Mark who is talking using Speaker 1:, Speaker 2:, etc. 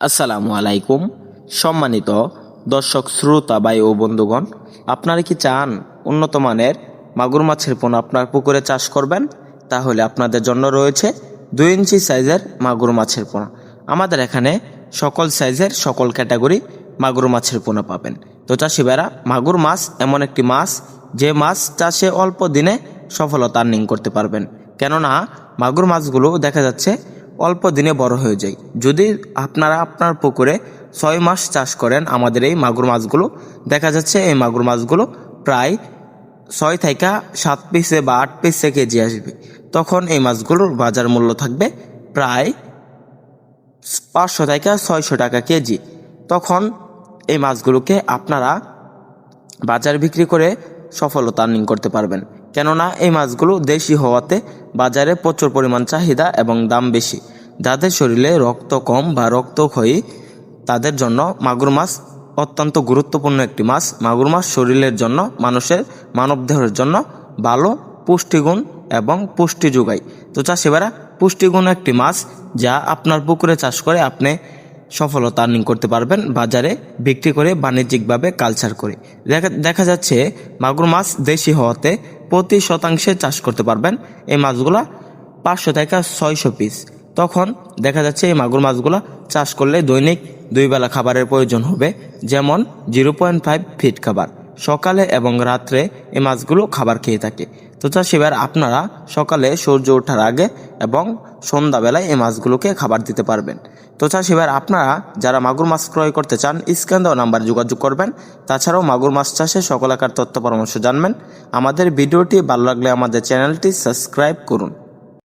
Speaker 1: আসসালামু আলাইকুম। সম্মানিত দর্শক, শ্রোতা বাই ও বন্ধুগণ, আপনারা কি চান উন্নত মানের মাগুর মাছের পোনা আপনার পুকুরে চাষ করবেন? তাহলে আপনাদের জন্য রয়েছে দুই ইঞ্চি সাইজের মাগুর মাছের পোনা। আমাদের এখানে সকল সাইজের সকল ক্যাটাগরি মাগুর মাছের পোনা পাবেন। তো চাষি ভাইরা, মাগুর মাছ এমন একটি মাছ, যে মাছ চাষে অল্প দিনে সফলতা আর্নিং করতে পারবেন। কেননা, মাগুর মাছগুলো দেখা যাচ্ছে অল্প দিনে বড় হয়ে যায়। যদি আপনারা আপনার পুকুরে ছয় মাস চাষ করেন, আমাদের এই মাগুর মাছগুলো, দেখা যাচ্ছে এই মাগুর মাছগুলো প্রায় ছয় থেকে সাত পিসে বা আট পিসে কেজি আসবে। তখন এই মাছগুলোর বাজার মূল্য থাকবে প্রায় পাঁচশো থেকে ছয়শো টাকা কেজি। তখন এই মাছগুলোকে আপনারা বাজার বিক্রি করে সফলতা আর্নিং করতে পারবেন। কেননা এই মাছগুলো দেশি হওয়াতে বাজারে প্রচুর পরিমাণ চাহিদা এবং দাম বেশি, যাদের শরীরে রক্ত কম বা রক্ত রক্তক্ষয়ী তাদের জন্য মাগুর মাছ অত্যন্ত গুরুত্বপূর্ণ একটি মাছ। মাগুর মাছ শরীরের জন্য, মানুষের মানবদেহের জন্য ভালো, পুষ্টিগুণ এবং পুষ্টি যোগায় তো চাষিবারা পুষ্টিগুণ একটি মাছ যা আপনার পুকুরে চাষ করে আপনি সফলতা আর্নিং করতে পারবেন বাজারে বিক্রি করে বাণিজ্যিকভাবে কালচার করে। দেখা দেখা যাচ্ছে মাগুর মাছ দেশি হওয়াতে প্রতি শতাংশে চাষ করতে পারবেন। এই মাছগুলা পাঁচশো থেকে ছয়শো পিস তখন দেখা যাচ্ছে এই মাগুর মাছগুলা চাষ করলে দৈনিক দুই বেলা খাবারের প্রয়োজন হবে, যেমন জিরো পয়েন্ট ফাইভ ফিট খাবার। সকালে এবং রাত্রে এই মাছগুলো খাবার খেয়ে থাকে। তো চাষিবার আপনারা সকালে সূর্য ওঠার আগে এবং সন্ধ্যাবেলায় এই মাছগুলোকে খাবার দিতে পারবেন। তো চাষিবার আপনারা যারা মাগুর মাছ ক্রয় করতে চান, স্ক্যান দেওয়া নাম্বারে যোগাযোগ করবেন। তাছাড়াও মাগুর মাছ চাষে সকল আকার তথ্য পরামর্শ জানবেন। আমাদের ভিডিওটি ভালো লাগলে আমাদের চ্যানেলটি সাবস্ক্রাইব করুন।